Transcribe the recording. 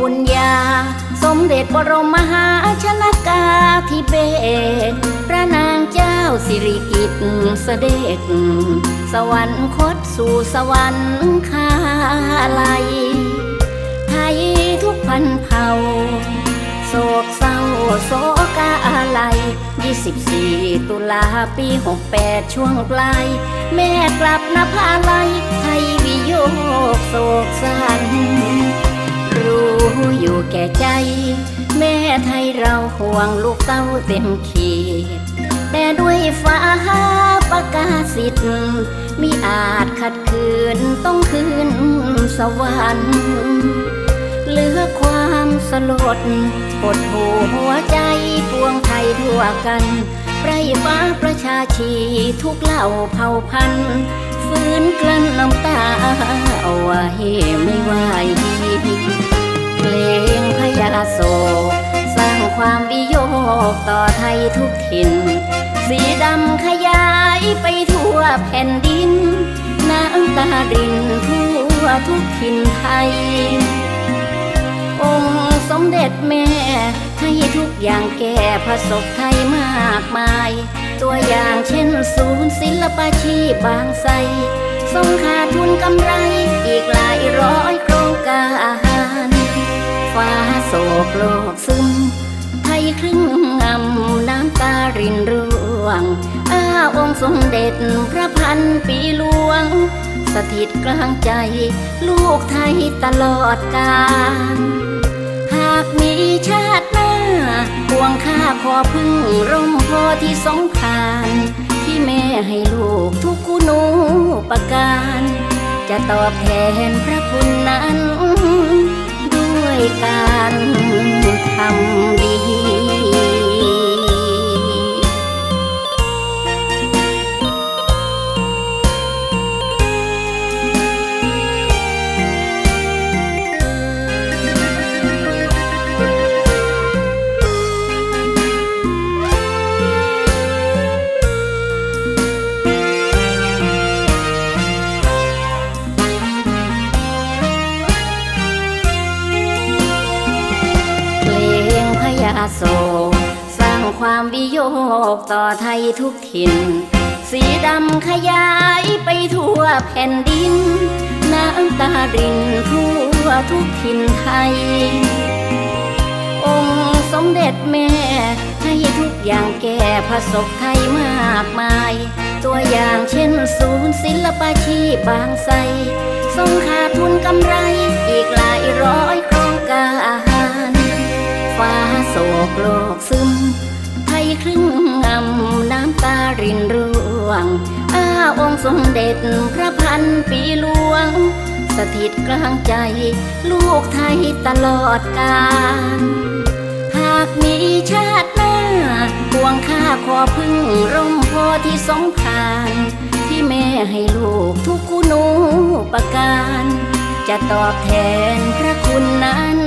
บุญญา สมเด็จบรมมหาชนกาธิเบศพระนางเจ้าสิริกิติ์เสด็จ สวรรคตสู่สวรรคคาลัยไทยทุกพันเผ่า โศกเศร้าโศกาอะไร24 ตุลาปี 68 ช่วงปลาย แม่กลับนภาลัยไทยวิโยกโศกสัน รู้อยู่แก่ใจ แม่ไทยเราห่วงลูกเต้าเต็มขีด แต่ด้วยฟ้าประกาศสิทธิ์มิอาจขัดขืนต้องคืนสวรรค์เหลือความสลดปวดหูหัวใจปวงไทยทั่วกันไรฟ้าประชาชีทุกเหล่าเผ่าพันธุ์ ฟื้นกลั้นน้ำตาเอาไว้ไม่ไหว ความวิโยกต่อไทยทุกถิ่น สีดำขยายไปทั่วแผ่นดิน น้ำตารินทั่วทุกถิ่นไทย องค์สมเด็จแม่ให้ทุกอย่างแก่ประสบไทยมากมาย ตัวอย่างเช่นศูนย์ศิลปาชีพบางไทรทรงขาดทุนกำไรอีกหลายร้อยโครงการฟ้าโศกโลกซึมไทย ครึ่งงำน้ำตารินร่วง อ้าองค์สมเด็จพระพันปีหลวง สถิตกลางใจ ลูกไทยตลอดกาลหากมีชาติหน้าห่วงข้าขอพึ่งร่มโพที่สงขานที่แม่ให้ลูกทุกคุณูประการ จะตอบแทนพระคุณนั้น การทำดี โศกสร้างความวิโยกต่อไทยทุกถิ่น สีดำขยายไปทั่วแผ่นดิน น้ำตารินทั่วทุกถิ่นไทย องค์สมเด็จแม่ให้ทุกอย่างแก่ประสบไทยมากมาย ตัวอย่างเช่นศูนย์ศิลปาชีพบางไทรทรงข กโลกซึมไทยครึ่งงำน้ำตารินร่วง อ้าองค์สมเด็จพระพันปีหลวง สถิตกลางใจ ลูกไทยตลอดกาลหากมีชาติหน้าห่วงข้าขอพึ่งร่มโพที่สงขานที่แม่ให้ลูกทุกคุณูประการ จะตอบแทนพระคุณนั้น